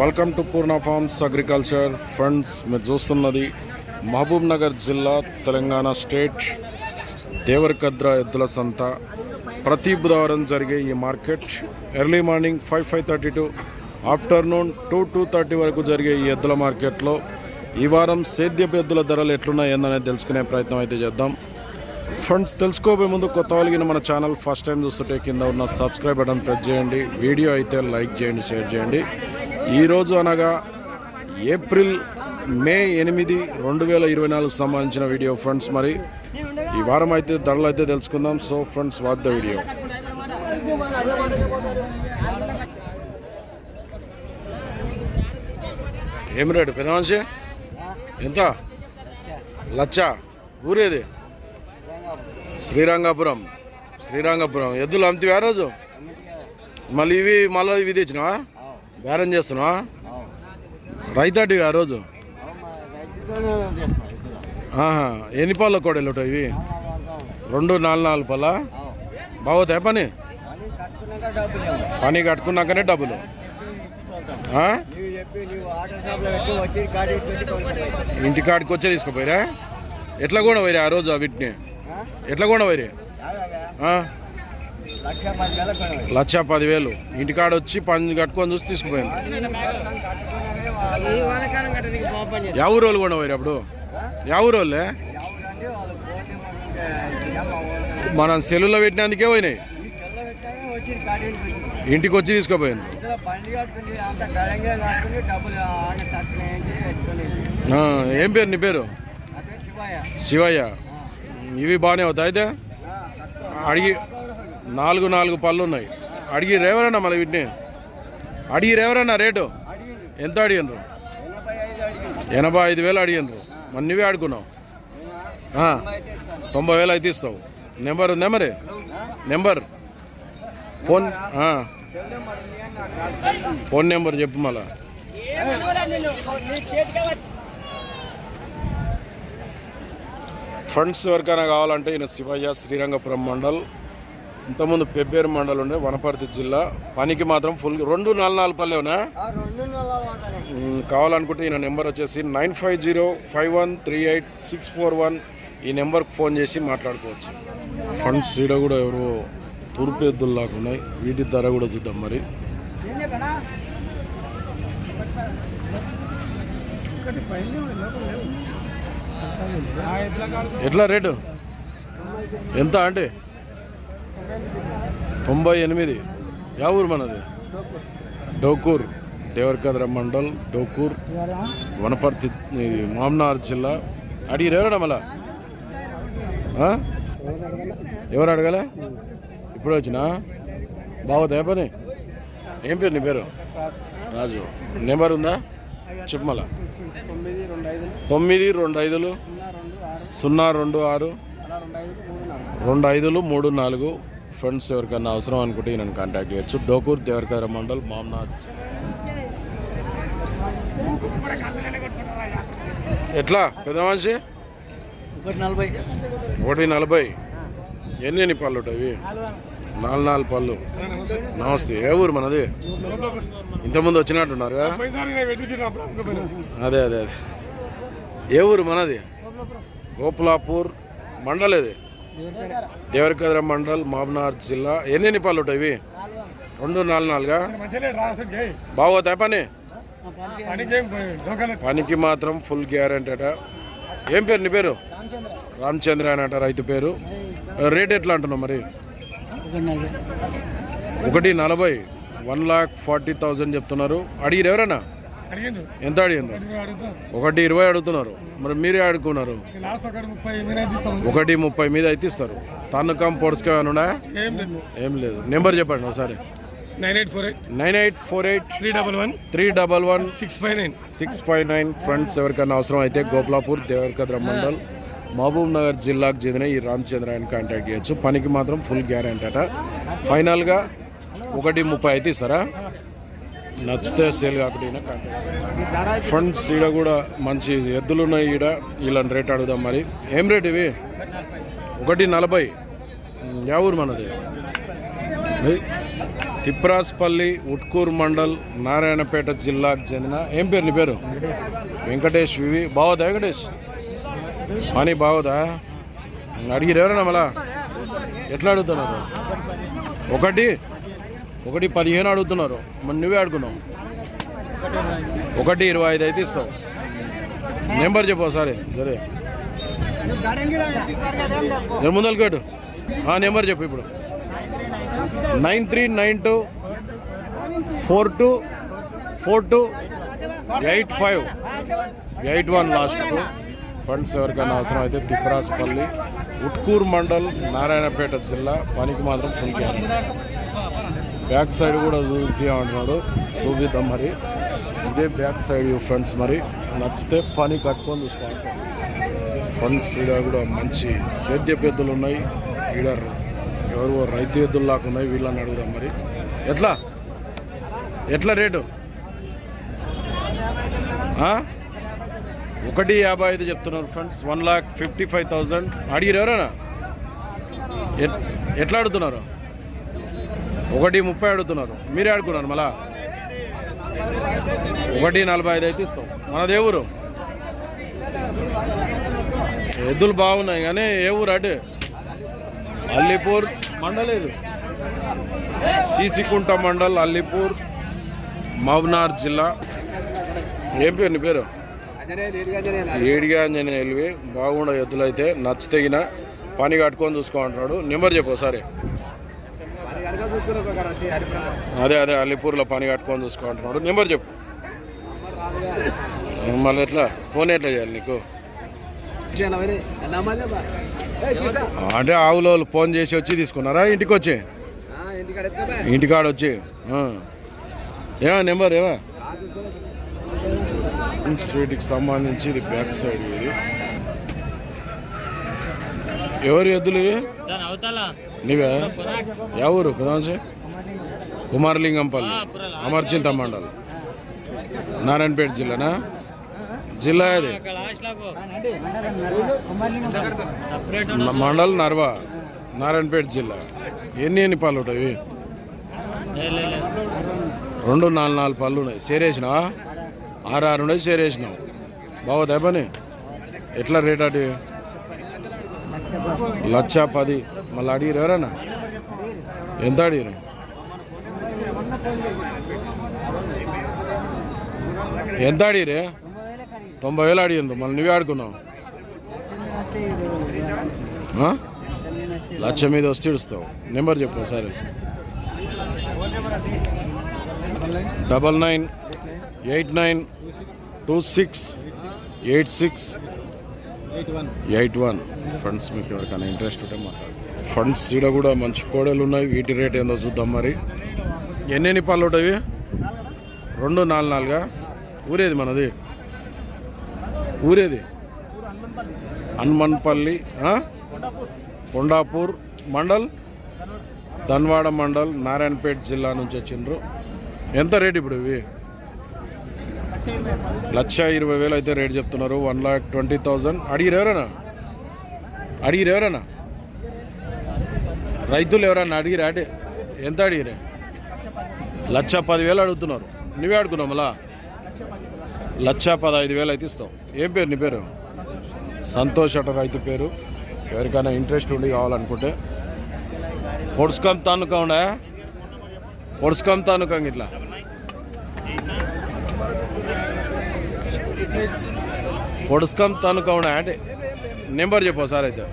Welcome to Purna farms agriculture friends మీరు చూస్తున్నది మహబూబ్ నగర్ జిల్లా తెలంగాణ స్టేట్ దేవరకద్ర ఎద్దుల సంత. ప్రతి బుధవారం జరిగే ఈ market early morning five five thirty to afternoon two two thirty వరకు జరిగే ఈ ఎద్దుల మార్కెట్లో ఈ వారం సేద్యపు ఎద్దుల ధరలు ఎట్లున్నాయి ఏందనేది తెలుసుకునే ప్రయత్నం అయితే చేద్దాం. ఫ్రెండ్స్ తెలుసుకోబోయే ముందు కొత్త వాళ్ళకి మన ఛానల్ ఫస్ట్ టైం చూస్తుంటే కింద ఉన్న సబ్స్క్రైబ్ బటన్ ప్రెస్ చేయండి. వీడియో అయితే లైక్ చేయండి షేర్ చేయండి. ఈరోజు అనగా ఏప్రిల్ మే ఎనిమిది రెండు వేల ఇరవై నాలుగు సంబంధించిన వీడియో ఫ్రెండ్స్ మరి ఈ వారం అయితే ధరలు అయితే తెలుసుకుందాం. So friends watch the video ఏం రేటు? పెద్ద మనిషి? ఎంత? లచ్చ? ఊరేది? శ్రీరంగపురం. శ్రీరంగపురం. ఎద్దులు అమ్మితే రోజు? మళ్ళీ ఇవి మళ్ళీ ఇవి తెచ్చినావా? బేరం చేస్తున్నావా? రైతాటివి ఆ రోజు? ఆహా ఎన్ని పళ్ళ కోడలు ఉంటాయి ఇవి? రెండు నాలుగు నాలుగు పళ్ళ? బాగోతాయి పని? పని కట్టుకున్నాకనే డబ్బులు. ఇంటికాడికి వచ్చే తీసుకుపోయిరా? ఎట్లా కూడా పోయిరా ఆ రోజు వీటిని? ఎట్లా ఆ? లక్ష పదివేలు. ఇంటికాడ వచ్చి పని కట్టుకొని చూసి ఊరు వాళ్ళు కూడా పోయారు అప్పుడు? యా ఊరు వాళ్ళే మనం సెల్లులో పెట్టినందుకే పోయినాయి. ఇంటికి వచ్చి తీసుకుపోయాను ఆ, ఏం పేరు నీ పేరు? శివయ్య. ఇవి బాగానే అవుతాయి. అయితే అడిగి నాలుగు నాలుగు పళ్ళు ఉన్నాయి. అడిగి రేవరన్నా మళ్ళీ వీటిని? అడిగి రేవరన్నా రేటు? ఎంత అడిగినరు? ఎనభై ఐదు వేలు అడిగినరు. మరి నువ్వే ఆడుకున్నావు తొంభై వేలు అయితే ఇస్తావు. నెంబర్ ఉందా మరి? నెంబర్? ఫోన్ ఫోన్ నెంబర్ చెప్పు మళ్ళా. ఫండ్స్ ఎవరికైనా కావాలంటే ఈయన శివయ్య శ్రీరంగపురం మండల్ ఇంతకుముందు పెబ్బేరు మండల్ ఉండే వనపర్తి జిల్లా. పనికి మాత్రం ఫుల్ రెండు నాలుగు నాలుగు పల్లెవునా కావాలనుకుంటే ఈయన నెంబర్ వచ్చేసి nine five zero five one three eight six four one ఈ నెంబర్కి ఫోన్ చేసి మాట్లాడుకోవచ్చు. ఫండ్స్ ఈడ కూడా ఎవరు తూర్పు ఎద్దులు లాగా ఉన్నాయి. వీటి ధర కూడా చూద్దాం మరి. ఎట్లా రేటు? ఎంత అండి తొంభై ఎనిమిది. యా ఊరు మనది? డోకూర్. దేవరకద్ర మండల్ డోకూర్. వనపర్తి మామ్నార్ జిల్లా. అడిగి రేవడా మళ్ళా? ఎవరు అడగలే? ఇప్పుడు వచ్చినా? బాగుందా పని ఏం పేరు నీ పేరు? రాజు. నెంబర్ ఉందా? చెప్పు మళ్ళా తొమ్మిది రెండు ఐదులు. సున్నా రెండు ఆరు. రెండు ఐదులు మూడు నాలుగు. ఫ్రెండ్స్ ఎవరికైనా అవసరం అనుకుంటే నన్ను కాంటాక్ట్ చేయొచ్చు. డోకూర్ దేవరకర మండల్ మామ్నాథ్ ఎట్లా? పెద్ద మనిషి? ఒకటి నలభై. ఒకటి నలభై. ఎన్ని ఎన్ని పళ్ళు ఉంటాయి? నాలుగు నాలుగు పళ్ళు. నమస్తే. ఏ ఊరు మనది? ఇంతకుముందు వచ్చినట్టున్నారు అదే అదే అదే. ఏ ఊరు మనది? గోపులాపూర్ మండల్ ఇది దేవరకద్ర మండల్ మామనార్ జిల్లా. ఎన్ని ఎన్ని పళ్ళు ఉంటాయి ఇవి? రెండు నాలుగు నాలుగా? బాగోతాయి పని? పనికి మాత్రం ఫుల్ గ్యారంటీ అట. ఏం పేరు నీ పేరు? రామచంద్ర అని అంట రైతు పేరు. రేట్ ఎట్లా అంటున్నావు మరి? ఒకటి నలభై వన్ లాక్ ఫార్టీ థౌజండ్ చెప్తున్నారు. అడిగిరు ఎవరైనా అడిగిండు. ఎంత అడిగింది ఒకటి ఇరవై అడుగుతున్నారు. మరి మీరే అడుగుతున్నారు లాస్ట్ ఒకటి ముప్పై మీద అయితే ఇస్తారు. తన్నుకం పొడుచుకో లేదు. ఏం లేదు. నెంబర్ చెప్పండి ఒకసారి. Nine eight four eight. Nine eight four eight. Three double one. Three double one. Six five nine. Six five nine friends ఎవరికైనా అవసరం అయితే గోపాలాపూర్ దేవరకద్ర మండల్. మహబూబ్ నగర్ జిల్లాకు చెందిన ఈ రామచంద్ర ఆయన కాంటాక్ట్ చేయొచ్చు. పనికి మాత్రం ఫుల్ గ్యారెంటీ అట. ఫైనల్గా ఒకటి ముప్పై అయితే ఇస్తారా? నచ్చితే సేల్ కాకుండా కాంటాక్ట్ ఫ్రెండ్స్ ఈడ కూడా మంచి ఎద్దులు ఉన్నాయి ఈడ. వీళ్ళని రేట్ అడుగుదాం మరి. ఏం రేట్ ఇవి? ఒకటి నలభై. యా ఊరు మనది? తిప్రాస్పల్లి ఉట్కూరు మండల్ నారాయణపేట జిల్లాకు చెందిన. ఏం పేరు నీ పేరు? వెంకటేష్ వివి బావదా వెంకటేష్? పని బాగుదా? అడిగిరు ఎవరైనా మళ్ళా? ఎట్లా అడుగుతున్నారు? ఒకటి ఒకటి పదిహేను అడుగుతున్నారు. మరి నువ్వే అడుగున్నావు ఒకటి ఇరవై ఐదు అయితే ఇస్తావు. నెంబర్ చెప్పు ఒకసారి సరే. జర ముందలు ఆ నెంబర్ చెప్పు ఇప్పుడు. Nine three nine two four two four two eight five. Eight one last. Friends ఎవరికైనా అవసరం అయితే తిప్పరాసుపల్లి ఉట్కూరు మండల్ నారాయణపేట జిల్లా పనికి మాత్రం ఫుల్ బ్యాక్ సైడ్ కూడా చూపి అంటున్నాడు చూపిద్దాం మరి ఇదే బ్యాక్ సైడ్ ఫ్రెండ్స్ మరి. నచ్చితే పని కట్టుకొని చూసుకోండి ఫండ్స్ ఈడ కూడా మంచి సేద్య పెద్దలు ఉన్నాయి. ఈడ ఎవరు రైతు ఎద్దులు ఉన్నాయి. వీళ్ళని అడుగుదాం మరి. ఎట్లా? ఎట్లా రేటు? ఆ? ఒకటి యాభై ఐదు చెప్తున్నారు friends. One lakh fifty five thousand అడిగిరు ఎవరైనా? ఎట్- ఎట్లా అడుగుతున్నారు? ఒకటి ముప్పై అడుగుతున్నారు. మీరే అడుగుతున్నారు మళ్ళా? ఒకటి నలభై ఐదు అయితే ఇస్తాం. మాదే ఊరు ఎద్దులు బాగున్నాయి కానీ ఏ ఊరు అటు? అల్లిపూర్ మండలేదు. సీసికుంట మండల్ అల్లిపూర్ మవ్నార్ జిల్లా. ఏం పేరు నీ పేరు? ఏడిగా ఆంజనేయులవి బాగుండ ఎద్దులు అయితే నచ్చితగిన పని కట్టుకొని చూసుకోమంటున్నాడు నెంబర్ చెప్పు ఒకసారి. అదే అదే అల్లిపూర్లో పని కట్టుకొని చూసుకోమంటున్నాడు నెంబర్ చెప్పు. మళ్ళీ ఎట్లా? ఫోన్ ఎట్లా చేయాలి నీకు? అంటే ఆవులో వాళ్ళు ఫోన్ చేసి వచ్చి తీసుకున్నారా? ఇంటికి వచ్చి? ఇంటికాడ వచ్చి. ఏమా నెంబర్ ఏమా? స్వీట్కి సంబంధించి ఇది బ్యాక్ సైడ్ ఇది. ఎవరు ఎద్దులు ఇవి? నీవే? ఎవరు కుదాంశి కుమారలింగంపల్లి. అమర్చింత మండల్. నారాయణపేట జిల్లానా? జిల్లా అది మండల్ నర్వా. నారాయణపేట జిల్లా. ఎన్ని ఎన్ని పళ్ళు ఉంటాయి ఇవి? రెండు నాలుగు నాలుగు పళ్ళు ఉన్నాయి. సేరేసినావా? ఆరు ఆరు షేర్ సేరేసినావు బాగుందా పని ఎట్లా రేట్ అటు? లక్ష పది. మళ్ళీ అడిగిరు ఎవరన్నా? ఎంత అడిగిరు ఎంత అడిగిరే తొంభై వేలు అడిగిండు మళ్ళీ నువ్వే ఆడుకున్నావు. లక్ష మీద వస్తే ఇడుస్తావు. నెంబర్ చెప్పు సరే double nine eight nine two six eight six eight one. Friends మీకు ఎవరికైనా ఇంట్రెస్ట్ ఉంటే మాట్లాడు. ఫండ్స్ ఈడ కూడా మంచి కోడలు ఉన్నాయి. వీటి రేట్ ఏందో చూద్దాం మరి. ఎన్నెన్ని పళ్ళు ఉంటాయి? రెండు నాలుగు నాలుగా? ఊరేది మనది? ఊరేది? హనుమన్పల్లి కొండాపూర్ మండల్? ధన్వాడ మండల్ నారాయణపేట జిల్లా నుంచి వచ్చిండ్రు. ఎంత రేట్ ఇప్పుడు ఇవి? లక్ష ఇరవై వేలు అయితే రేట్ చెప్తున్నారు. వన్ లాక్ ట్వంటీ థౌజండ్ అడిగిరు ఎవరైనా అడిగిరు ఎవరైనా రైతులు ఎవరైనా అడిగిరా? అంటే ఎంత అడిగిరే? లక్ష పదివేలు అడుగుతున్నారు. నువ్వే అడుగున్నావు మళ్ళా? లక్ష పదహైదు వేలు అయితే ఇస్తావు. ఏం పేరు నీ పేరు? సంతోష్ అట రైతు పేరు. ఎవరికైనా ఇంట్రెస్ట్ ఉండి కావాలనుకుంటే. పొడుచుకొని తానుక పొడుచుకొని పొడుచుకం తానుకం ఇట్లా. పొడుస్కం తానుక అంటే నెంబర్ చెప్పు సార్ అయితే.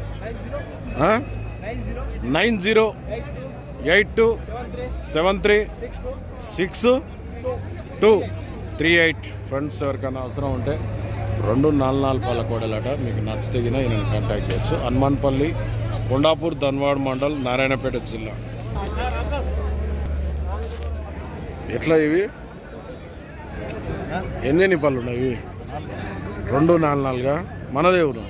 Nine zero eight two seven three six two three eight. Friends ఎవరికైనా అవసరం ఉంటే రెండు నాలుగు నాలుగు పాల కోడలట మీకు నచ్చితే నేను కాంటాక్ట్ చేయొచ్చు. హనుమాన్పల్లి కొండాపూర్ ధన్వాడ్ మండల్ నారాయణపేట జిల్లా. ఎట్లా ఇవి? ఎన్ని పళ్ళు ఉన్నాయి ఇవి? రెండు నాలుగు నాలుగా? మనదేవుడు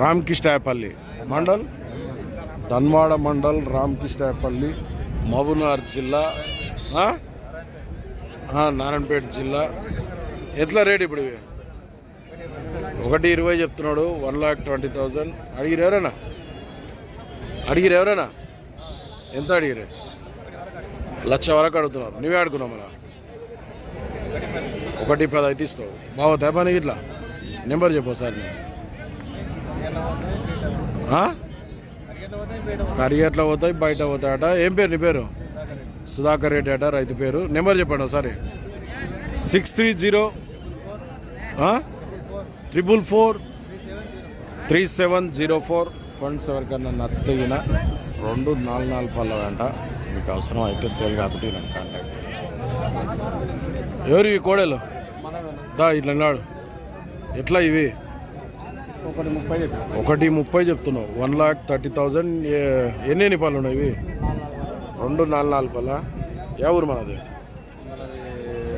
రామకృష్ణాయపల్లి. మండల్? ధన్వాడ మండల్ రామకృష్ణాయపల్లి మహబూబ్నగర్ జిల్లా. నారాయణపేట జిల్లా. ఎట్లా రేట్ ఇప్పుడు ఇవి? ఒకటి ఇరవై చెప్తున్నాడు వన్ లాక్ ట్వంటీ థౌజండ్. అడిగిరు ఎవరైనా? అడిగిరు ఎవరైనా? ఎంత అడిగిరే లక్ష వరకు అడుగుతున్నారు. నువ్వే అడుగున్నావు మళ్ళా. ఒకటి పది అయితే ఇస్తావు. బాగుతాయి పని ఇట్లా. నెంబర్ చెప్పు సార్ కర్రీ ఎట్లా పోతాయి బయట పోతాయట ఏం పేరు నీ పేరు? సుధాకర్ రెడ్డి అట రైతు పేరు. నెంబర్ చెప్పండి ఒకసారి. Six three zero triple four three seven zero four. Friends ఎవరికన్నా నచ్చితే ఈయన రెండు నాలుగు నాలుగు పళ్ళ వెంట మీకు అవసరం అయితే సేల్ కాబట్టి నన్ను కాంటాక్ట్ ఎవరు ఈ కోడలు? దా ఇట్లా నాడు ఎట్లా ఇవి? ఒకటి ముప్పై ఒకటి ముప్పై చెప్తున్నావు. వన్ లాక్ థర్టీ థౌజండ్ ఎన్ని ఎన్ని పళ్ళు ఉన్నాయి ఇవి? రెండు నాలుగు నాలుగు పళ్ళ ఏ ఊరు మనది?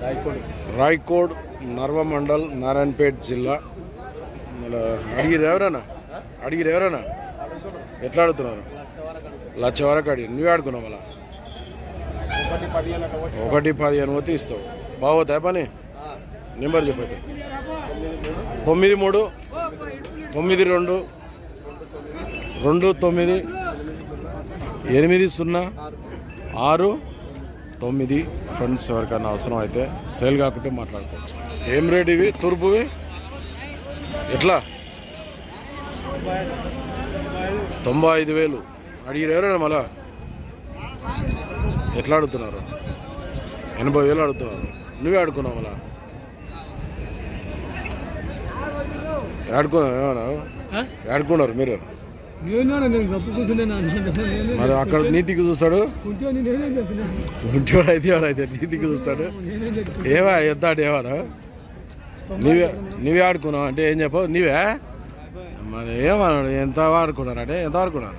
రాయకోడి. రాయ్కోడ్ నర్వ మండల్ నారాయణపేట్ జిల్లా. మళ్ళా అడిగిరు ఎవరన్నా? అడిగిరు ఎవరన్నా? ఎట్లా అడుగుతున్నారు? లక్ష వరకు అడిగి నువ్వే ఆడుకున్నావు మళ్ళా. ఒకటి పదిహేను పోతే ఇస్తావు. బాగోతాయి పని? నెంబర్ చెప్పండి తొమ్మిది మూడు తొమ్మిది రెండు రెండు తొమ్మిది ఎనిమిది సున్నా ఆరు తొమ్మిది. ఫ్రెండ్స్ ఎవరికైనా అవసరం అయితే సేల్ కాకుంటే మాట్లాడుకోవచ్చు ఏం రేట్ ఇవి? తూర్పువి? ఎట్లా? తొంభై ఐదు వేలు. అడిగిరు ఎవరైనా మళ్ళా? ఎట్లా అడుగుతున్నారు? ఎనభై వేలు అడుగుతున్నారు. నువ్వే ఆడుకున్నావు మళ్ళా ఆడుకున్నావు ఏమన్నా ఆడుకున్నారు మీరు? మరి అక్కడ నీతికి చూస్తాడు? ఇంటివాడు అయితే ఎవరైతే నీతికి చూస్తాడు? ఏవా ఎద్దాడు ఏవారు? నీవే నీవే ఆడుకున్నావు అంటే ఏం చెప్పావు? నీవే? మరి ఏమన్నాడు? ఎంత ఆడుకున్నారు అంటే ఎంత ఆడుకున్నారు?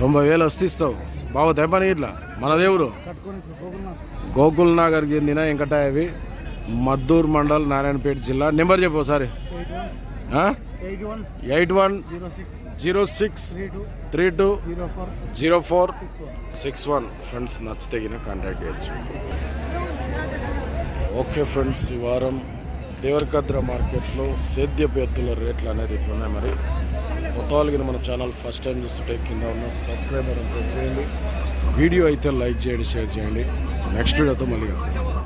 తొంభై వేలు వస్తే ఇస్తావు. బాగుతాయి పని ఇట్లా? మన దేవుడు. గోకుల్ నగర్. చెందిన వెంకటాయవి. మద్దూర్ మండల్ నారాయణపేట జిల్లా. నెంబర్ చెప్పు ఒకసారి. Eight one eight one zero six three two zero four six one. Friends నచ్చితగిన contact చేయొచ్చు. ఓకే ఫ్రెండ్స్ ఈ వారం దేవరకద్ర మార్కెట్లో సేద్యపు ఎత్తుల రేట్లు అనేది ఉన్నాయి మరి. కొత్త మన ఛానల్ ఫస్ట్ టైం చూస్తుంటే కింద ఉన్న సబ్స్క్రైబర్ అంతా చేయండి. వీడియో అయితే లైక్ చేయండి షేర్ చేయండి. నెక్స్ట్ వీడియోతో మళ్ళీ